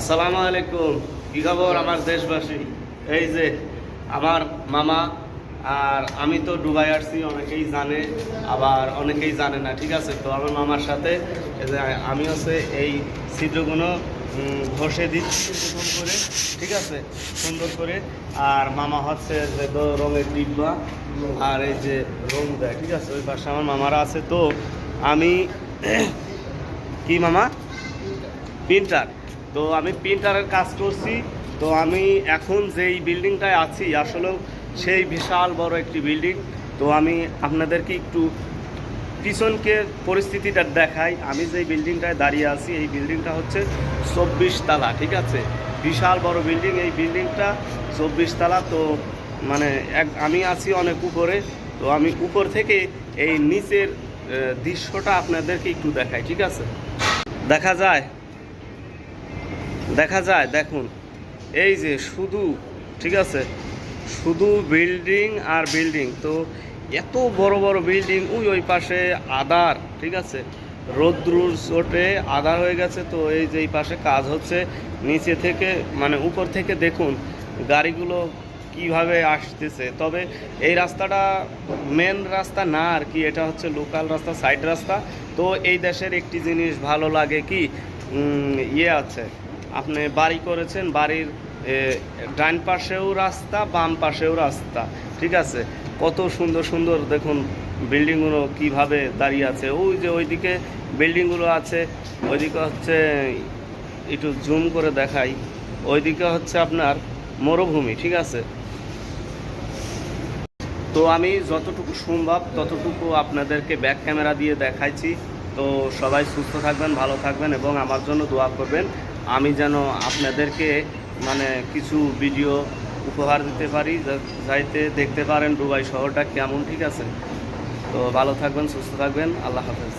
আসসালামু আলাইকুম। কি খবর আমার দেশবাসী? এই যে আমার মামা আর আমি তো ডুবাই আসছি, অনেকেই জানে, আবার অনেকেই জানে না, ঠিক আছে? তো আমার মামার সাথে আমি হচ্ছে এই ছিদ্রগুলো ঘষে দিচ্ছি প্রথম করে, ঠিক আছে? সুন্দর করে। আর মামা হচ্ছে যে রঙের ডিব্বা, আর এই যে রং দেয়, ঠিক আছে? ওই পাশে আমার মামারা আছে। তো আমি, কি মামা? প্রিন্টার। তো আমি প্রিন্টারের কাজ করছি। তো আমি এখন যেই বিল্ডিংটায় আছি, আসলেও সেই বিশাল বড় একটি বিল্ডিং। তো আমি আপনাদেরকে একটু পিছনকে পরিস্থিতিটা দেখাই। আমি যেই বিল্ডিংটায় দাঁড়িয়ে আছি, এই বিল্ডিংটা হচ্ছে চব্বিশ তালা, ঠিক আছে? বিশাল বড় বিল্ডিং, এই বিল্ডিংটা চব্বিশ তালা। তো মানে এক, আমি আছি অনেক উপরে। তো আমি উপর থেকে এই নিচের দৃশ্যটা আপনাদেরকে একটু দেখাই, ঠিক আছে? দেখা যায় দেখা যায়, দেখুন। এই যে শুধু, ঠিক আছে? শুধু বিল্ডিং আর বিল্ডিং। তো এত বড় বড় বিল্ডিং, ওই ওই পাশে আদার ঠিক আছে? রোদ্রুর চোটে আদার হয়ে গেছে, তো এই যে এই পাশে কাজ হচ্ছে। নিচে থেকে মানে উপর থেকে দেখুন, গাড়িগুলো কীভাবে আসতেছে। তবে এই রাস্তাটা মেন রাস্তা না আর কি, এটা হচ্ছে লোকাল রাস্তা সাইড রাস্তা। তো এই দেশের একটি জিনিস ভালো লাগে কি? ইয়ে আছে। আপনি বাড়ি করেছেন, বাড়ির ডান পাশেও রাস্তা, বাম পাশেও রাস্তা, ঠিক আছে? কত সুন্দর সুন্দর দেখুন বিল্ডিংগুলো কীভাবে দাঁড়িয়ে আছে। ওই যে ওইদিকে বিল্ডিংগুলো আছে, ওইদিকে হচ্ছে, একটু জুম করে দেখাই। ওইদিকে হচ্ছে আপনার মরুভূমি, ঠিক আছে? তো আমি যতটুকু সম্ভব, ততটুকু আপনাদেরকে ব্যাক ক্যামেরা দিয়ে দেখাইছি। তো সবাই সুস্থ থাকবেন, ভালো থাকবেন এবং আমার জন্য দোয়া করবেন। আমি যেন আপনাদেরকে মানে কিছু ভিডিও উপহার দিতে পারি যাইতে দেখতে পারেন দুবাই শহরটা কেমন, ঠিক আছে? তো ভালো থাকবেন, সুস্থ থাকবেন, আল্লাহ হাফেজ।